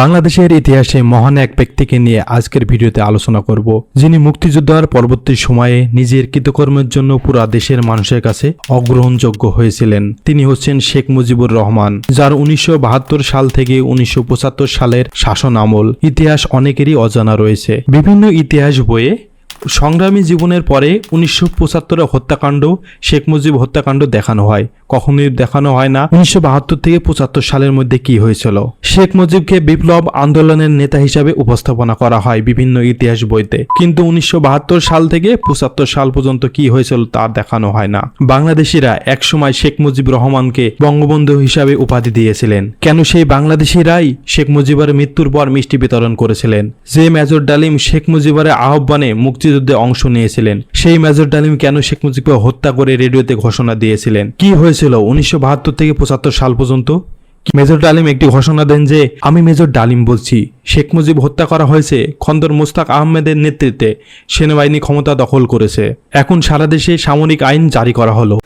বাংলাদেশের ইতিহাসে মহান এক ব্যক্তিকে নিয়ে আজকের ভিডিওতে আলোচনা করব, যিনি মুক্তিযোদ্ধার পরবর্তী সময়ে নিজের কৃতকর্মের জন্য পুরা দেশের মানুষের কাছে অগ্রহণযোগ্য হয়েছিলেন। তিনি হচ্ছেন শেখ মুজিবুর রহমান, যার উনিশশো বাহাত্তর সাল থেকে উনিশশো পঁচাত্তর সালের শাসন আমল। ইতিহাস অনেকেরই অজানা রয়েছে। বিভিন্ন ইতিহাস বইয়ে সংগ্রামী জীবনের পরে উনিশশো পঁচাত্তরের হত্যাকাণ্ড শেখ মুজিব হত্যাকাণ্ড দেখানো হয়। কখনোই দেখানো হয় না উনিশশো বাহাত্তর থেকে পঁচাত্তর সালের মধ্যে কি হয়েছিল। শেখ মুজিবকে বিপ্লব আন্দোলনের নেতা হিসাবে উপস্থাপনা করা হয় বিভিন্ন ইতিহাস বইতে। কিন্তু উনিশশো বাহাত্তর সাল থেকে পঁচাত্তর সাল পর্যন্ত কি হয়েছিল তা দেখানো হয় না। বাংলাদেশিরা একসময় শেখ মুজিব রহমানকে বঙ্গবন্ধু হিসাবে উপাধি দিয়েছিলেন। কেন সেই বাংলাদেশিরাই শেখ মুজিবের মৃত্যুর পর মিষ্টি বিতরণ করেছিলেন? যে মেজর ডালিম শেখ মুজিবের আহ্বানে মুক্তিযুদ্ধে অংশ নিয়েছিলেন। সেই মেজর ডালিম কেন শেখ মুজিবকে হত্যা করে রেডিওতে ঘোষণা দিয়েছিলেন? কি হয়েছিল উনিশশো বাহাত্তর থেকে পঁচাত্তর সাল পর্যন্ত? মেজর ডালিম একটি ঘোষণা দেন যে, আমি মেজর ডালিম বলছি। শেখ মুজিব হত্যা করা হয়েছে খন্দর মোস্তাক আহমেদের নেতৃত্বে। সেনাবাহিনী ক্ষমতা দখল করেছে। এখন সারা দেশে সামরিক আইন জারি করা হলো।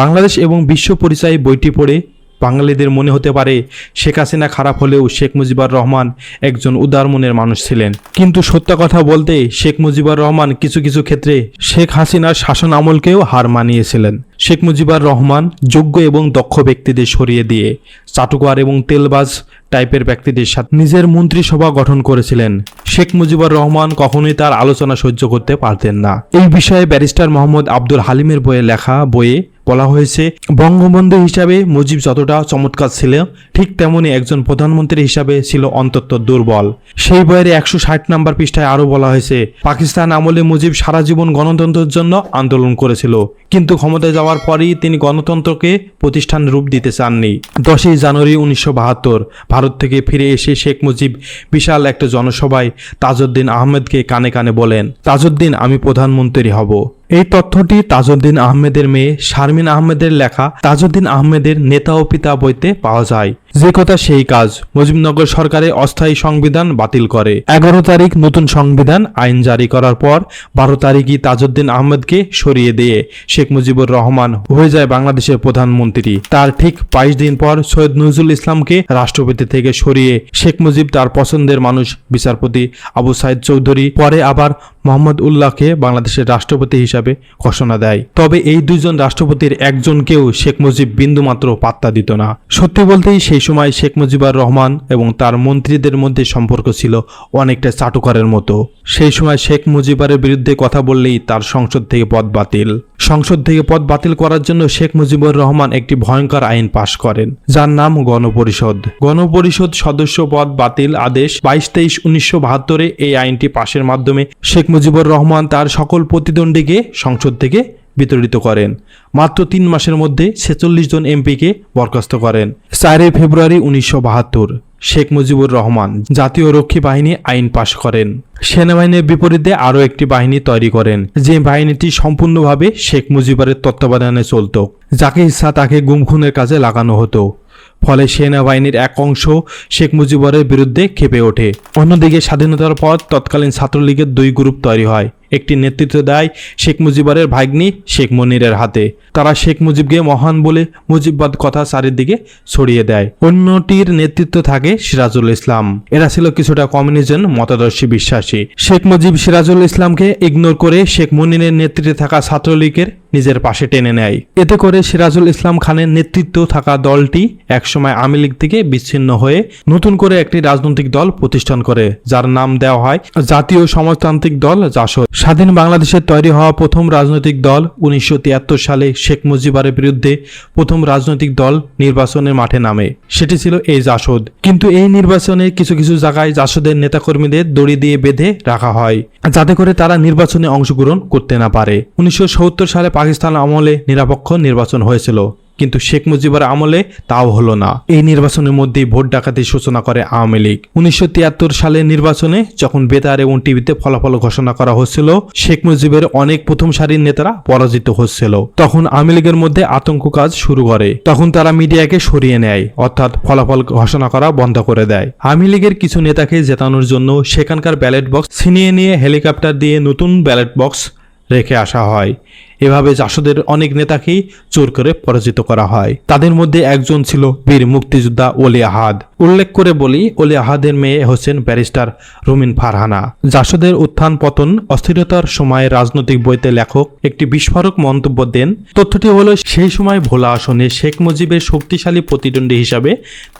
বাংলাদেশ এবং বিশ্ব পরিচয় বইটি পড়ে বাঙালিদের মনে হতে পারে শেখ হাসিনা খারাপ হলেও শেখ মুজিবুর রহমান একজন উদার মনের মানুষ ছিলেন। কিন্তু সত্য কথা বলতে শেখ মুজিবুর রহমান কিছু কিছু ক্ষেত্রে শেখ হাসিনার শাসন আমলকেও হার মানিয়েছিলেন। শেখ মুজিবুর রহমান যোগ্য এবং দক্ষ ব্যক্তিদের সরিয়ে দিয়ে চাটুকার এবং তেলবাজ টাইপের ব্যক্তিদের সাথে নিজের মন্ত্রিসভা গঠন করেছিলেন। শেখ মুজিবুর রহমান কখনোই তার আলোচনা সহ্য করতে পারতেন না। এই বিষয়ে ব্যারিস্টার মোহাম্মদ আব্দুল হালিমের বইয়ে লেখা বইয়ে বলা হয়েছে, বঙ্গবন্ধু হিসাবে মুজিব যতটা চমৎকার ছিল, ঠিক তেমনি একজন প্রধানমন্ত্রী হিসাবে ছিল অন্তত দুর্বল। সেই বইয়ের একশো ষাট নম্বর পৃষ্ঠায় আরও বলা হয়েছে, পাকিস্তান আমলে মুজিব সারা জীবন গণতন্ত্রের জন্য আন্দোলন করেছিল, কিন্তু ক্ষমতায় যাওয়ার পরই তিনি গণতন্ত্রকে প্রতিষ্ঠান রূপ দিতে চাননি। দশই জানুয়ারি উনিশশো বাহাত্তর, ভারত থেকে ফিরে এসে শেখ মুজিব বিশাল একটা জনসভায় তাজউদ্দিন আহমেদকে কানে কানে বলেন, তাজউদ্দিন, আমি প্রধানমন্ত্রী হব। এই তথ্যটি তাজউদ্দিন আহমেদের মেয়ে শারমিন আহমেদের লেখা তাজউদ্দিন আহমেদের নেতা ও পিতা বইতে পাওয়া যায়। যে কথা সেই কাজ। মুজিবনগর সরকারের অস্থায়ী সংবিধান বাতিল করে। এগারো তারিখ নতুন সংবিধান আইন জারি করার পর বারো তারিখই তাজউদ্দিন আহমেদকে সরিয়ে দিয়ে শেখ মুজিবুর রহমান হয়ে যায় বাংলাদেশের প্রধানমন্ত্রী। তার ঠিক বাইশ দিন পর সৈয়দ নজরুল ইসলামকে রাষ্ট্রপতি থেকে সরিয়ে শেখ মুজিব তার পছন্দের মানুষ, বিচারপতি আবু সাইদ চৌধুরী, পরে আবার মোহাম্মদ উল্লাহকে বাংলাদেশের রাষ্ট্রপতি হিসাবে ঘোষণা দেয়। তবে এই দুইজন রাষ্ট্রপতির একজনকেও শেখ মুজিব বিন্দুমাত্র পাত্তা দিত না। সত্যি বলতেই সেই সময় শেখ মুজিবুর রহমান এবং তার মন্ত্রীদের মধ্যে সম্পর্ক ছিল অনেকটা চাটুকারের মতো। সেই সময় শেখ মুজিবুরের বিরুদ্ধে কথা বললেই তার সংসদ থেকে পদ বাতিল। সংসদ থেকে পদ বাতিল করার জন্য শেখ মুজিবুর রহমান একটি ভয়ঙ্কর আইন পাশ করেন, যার নাম গণপরিষদ। গণপরিষদ সদস্য পদ বাতিল আদেশ বাইশ তেইশ উনিশশো বাহাত্তরে এই আইনটি পাশের মাধ্যমে শেখ মুজিবুর রহমান তার সকল প্রতিদ্বন্দ্বীকে সংসদ থেকে বিতরিত করেন। মাত্র তিন মাসের মধ্যে ছেচল্লিশ জন এমপিকে বরখাস্ত করেন। চারই ফেব্রুয়ারি উনিশশো বাহাত্তর, শেখ মুজিবুর রহমান জাতীয় রক্ষী বাহিনী আইন পাশ করেন। সেনাবাহিনীর বিপরীতে আরও একটি বাহিনী তৈরি করেন, যে বাহিনীটি সম্পূর্ণভাবে শেখ মুজিবুরের তত্ত্বাবধানে চলত, যাকে ইচ্ছা তাকে গুমখুনের কাজে লাগানো হতো। ফলে সেনাবাহিনীর এক অংশ শেখ মুজিবরের বিরুদ্ধে খেপে ওঠে। অন্যদিকে স্বাধীনতার পর তৎকালীন ছাত্রলীগের দুই গ্রুপ তৈরি হয়। একটি নেতৃত্ব দেয় শেখ মুজিবরের ভাগ্নি শেখ মনিরের হাতে। তারা শেখ মুজিবকে মহান বলে মুজিববাদ কথা চারিদিকে ছড়িয়ে দেয়। অন্যটির নেতৃত্ব থাকে সিরাজুল ইসলাম। এরা ছিল কিছুটা কমিউনিজম মতাদর্শী বিশ্বাসী। শেখ মুজিব সিরাজুল ইসলামকে ইগনোর করে শেখ মনিরের নেতৃত্বে থাকা ছাত্রলীগের নিজের পাশে টেনে নেয়। এতে করে সিরাজুল ইসলাম খানের নেতৃত্ব থাকা দলটি একসময় আওয়ামী লীগ থেকে বিচ্ছিন্ন হয়ে নতুন করে একটি রাজনৈতিক দল প্রতিষ্ঠান করে, যার নাম দেওয়া হয় জাতীয় সমাজতান্ত্রিক দল জাসদ। স্বাধীন বাংলাদেশের তৈরি হওয়া প্রথম রাজনৈতিক দল উনিশশো তিয়াত্তর সালে শেখ মুজিবুরের বিরুদ্ধে প্রথম রাজনৈতিক দল নির্বাচনের মাঠে নামে। সেটি ছিল এই জাসদ। কিন্তু এই নির্বাচনে কিছু কিছু জায়গায় জাসদের নেতাকর্মীদের দড়ি দিয়ে বেঁধে রাখা হয়, যাতে করে তারা নির্বাচনে অংশগ্রহণ করতে না পারে। উনিশশো সত্তর সালে পাকিস্তান আমলে নিরপেক্ষ নির্বাচন হয়েছিল। কিন্তু শেখ মুজিবুর আমলে তাও হলো না। এই নির্বাচনের মধ্যেই ভোট ডাকাতির সূচনা করে আওয়ামী লীগ। উনিশশো সালের নির্বাচনে যখন বেতার এবং টিভিতে ফলাফল ঘোষণা করা হচ্ছিল, শেখ মুজিবের অনেক প্রথম সারির নেতারা পরাজিত হচ্ছিল। তখন আওয়ামী লীগের মধ্যে আতঙ্ক কাজ শুরু করে। তখন তারা মিডিয়াকে সরিয়ে নেয়, অর্থাৎ ফলাফল ঘোষণা করা বন্ধ করে দেয়। আওয়ামী লীগের কিছু নেতাকে জেতানোর জন্য সেখানকার ব্যালট বক্স ছিনিয়ে নিয়ে হেলিকপ্টার দিয়ে নতুন ব্যালট বক্স রেখে আসা হয়। এভাবে জাসদের অনেক নেতাকেই চোর করে পরাজিত করা হয়। তাদের মধ্যে একজন ছিল বীর মুক্তিযোদ্ধা ওলি আহাদ। উল্লেখ করে বলি, ওলি আহাদের মেয়ে হোসেন ব্যারিস্টার রুমিন ফারহানা। জাসদের উত্থান পতন অস্থিরতার সময়ে রাজনৈতিক বইতে লেখক একটি বিস্ফোরক মন্তব্য দেন। তথ্যটি হলো, সেই সময় ভোলা আসনে শেখ মুজিবের শক্তিশালী প্রতিদ্বন্দ্বী হিসাবে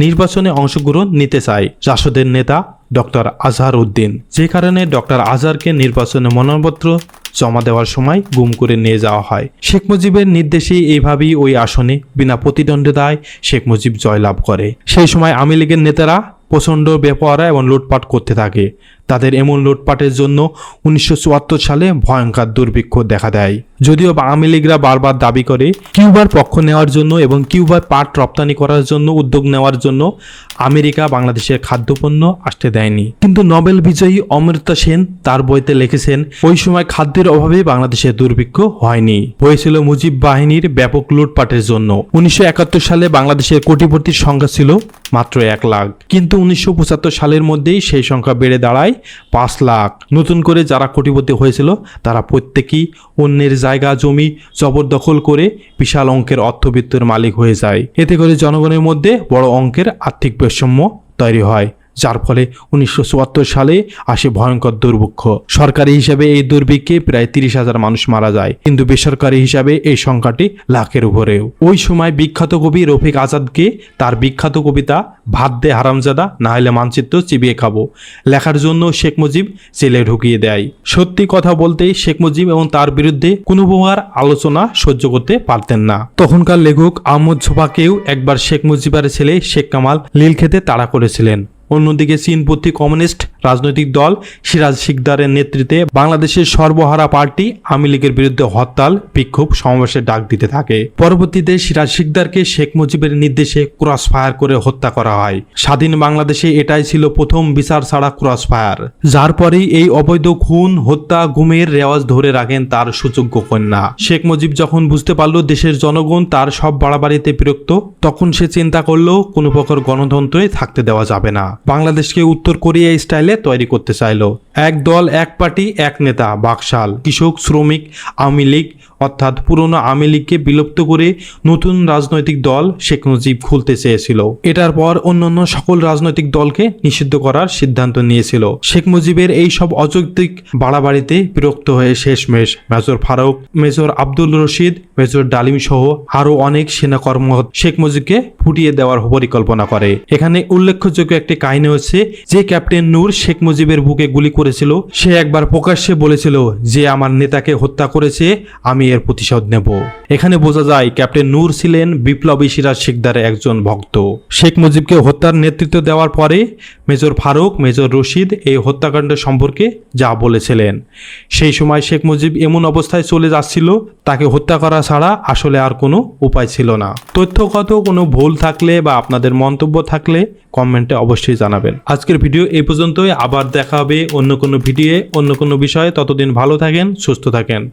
নির্বাচনে অংশগ্রহণ নিতে চায় জাসদের নেতা ডক্টর আজহার উদ্দিন। যে কারণে ডক্টর আজহারকে নির্বাচনে মনোনয়নপত্র জমা দেওয়ার সময় গুম করে নিয়ে যাওয়া হয়। শেখ মুজিবের নির্দেশে এইভাবেই ওই আসনে বিনা প্রতিদ্বন্দ্বিতায় শেখ মুজিব জয়লাভ করে। সেই সময় আওয়ামী লীগের নেতারা প্রচণ্ড বেপরা এবং লুটপাট করতে থাকে। তাদের এমন লুটপাটের জন্য উনিশশো চুয়াত্তর সালে ভয়ঙ্কর দুর্ভিক্ষ দেখা দেয়। যদিও আওয়ামী লীগরা বারবার দাবি করে, কিউবার পক্ষ নেওয়ার জন্য এবং কিউবার পাট রপ্তানি করার জন্য উদ্যোগ নেওয়ার জন্য আমেরিকা বাংলাদেশের খাদ্যপণ্য আসতে দেয়নি। কিন্তু নোবেল বিজয়ী অমৃতা সেন তার বইতে লিখেছেন, ওই সময় খাদ্যের অভাবে বাংলাদেশে দুর্ভিক্ষ হয়নি। হয়েছিল মুজিব বাহিনীর ব্যাপক লুটপাটের জন্য। উনিশশো একাত্তর সালে বাংলাদেশের কোটিপতির সংখ্যা ছিল মাত্র এক লাখ। কিন্তু উনিশশো পঁচাত্তর সালের মধ্যেই সেই সংখ্যা বেড়ে দাঁড়ায় পাঁচ লাখ। নতুন করে যারা কোটিপতি হয়েছিল, তারা প্রত্যেকেই অন্যের জায়গা, জমি জবরদখল করে বিশাল অঙ্কের অর্থবিত্তের মালিক হয়ে যায়। এতে করে জনগণের মধ্যে বড় অঙ্কের আর্থিক বৈষম্য তৈরি হয়। যার ফলে উনিশশো চুয়াত্তর সালে আসে ভয়ঙ্কর দুর্ভিক্ষ। সরকারি হিসাবে এই দুর্ভিক্ষে প্রায় তিরিশ হাজার মানুষ মারা যায়, কিন্তু বেসরকারি হিসাবে এই সংখ্যাটি লাখের উপরেও। ওই সময় বিখ্যাত কবি রফিক আজাদকে তার বিখ্যাত কবিতা ভাত দে হারামজাদা, না হলে মানচিত্র চিবিয়ে খাব লেখার জন্য শেখ মুজিব জেলে ঢুকিয়ে দেয়। সত্যি কথা বলতে শেখ মুজিব এবং তার বিরুদ্ধে কোনো প্রকার আলোচনা সহ্য করতে পারতেন না। তখনকার লেখক আহমদ ছোপাকেও একবার শেখ মুজিবের ছেলে শেখ কামাল লীল খেতে তাড়া করেছিলেন। অন্যদিকে চীনপন্থী কমিউনিস্ট রাজনৈতিক দল সিরাজ শিকদারের নেতৃত্বে বাংলাদেশের সর্বহারা পার্টি আওয়ামী লীগের বিরুদ্ধে হরতাল, বিক্ষোভ সমাবেশের ডাক দিতে থাকে। পরবর্তীতে সিরাজ শিকদারকে শেখ মুজিবের নির্দেশে ক্রস ফায়ার করে হত্যা করা হয়। স্বাধীন বাংলাদেশে এটাই ছিল প্রথম বিচার ছাড়া ক্রস ফায়ার যার পরেই এই অবৈধ খুন, হত্যা, গুমের রেওয়াজ ধরে রাখেন তার সুযোগ্য কন্যা। শেখ মুজিব যখন বুঝতে পারল দেশের জনগণ তার সব বাড়াবাড়িতে বিরক্ত, তখন সে চিন্তা করল, কোনো প্রকার গণতন্ত্রে থাকতে দেওয়া যাবে না। বাংলাদেশকে উত্তর কোরিয়া স্টাইলে তৈরি করতে চাইলো। এক দল, এক পার্টি, এক নেতা, বাকশাল, কৃষক, শ্রমিক, আওয়ামী লীগ, অর্থাৎ পুরনো আওয়ামী লীগকে বিলুপ্ত করে নতুন রাজনৈতিক দল শেখ মুজিব খুলতে চেয়েছিল। এটার পর অন্যান্য সকল রাজনৈতিক দলকে নিষিদ্ধ করার সিদ্ধান্ত নিয়েছিল। শেখ মুজিবের এই সব অযৌক্তিক বাড়াবাড়িতে বিরক্ত হয়ে শেষমেশ major Farooq, major Abdul Rashid, major Dalim সহ আরও অনেক সেনা কর্ম শেখ মুজিবকে ফুটিয়ে দেওয়ার পরিকল্পনা করে। এখানে উল্লেখযোগ্য একটি কাহিনী হচ্ছে, যে ক্যাপ্টেন নূর শেখ মুজিবের বুকে গুলি করেছিল, সে একবার প্রকাশ্যে বলেছিল যে আমার নেতাকে হত্যা করেছে, আমি এর প্রতিশোধ নেব। এখানে বোঝা যায় ক্যাপ্টেন নূর ছিলেন বিপ্লবী সিরাজ শিকদারের একজন ভক্ত। শেখ মুজিবকে হত্যার নেতৃত্ব দেওয়ার পরে মেজর ফারুক, মেজর রশিদ এই হত্যাকাণ্ড সম্পর্কে যা বলেছিলেন। সেই সময় শেখ মুজিব এমন অবস্থায় চলে যাচ্ছিল, তাকে হত্যা করা ছাড়া আসলে আর কোনো উপায় ছিল না। তথ্যগত কোনো ভুল থাকলে বা আপনাদের মন্তব্য থাকলে কমেন্টে অবশ্যই জানাবেন। আজকের ভিডিও এই পর্যন্তই, আবার দেখা হবে অন্য কোনো ভিডিও অন্য কোনো বিষয়ে ততদিন ভালো থাকেন সুস্থ থাকেন।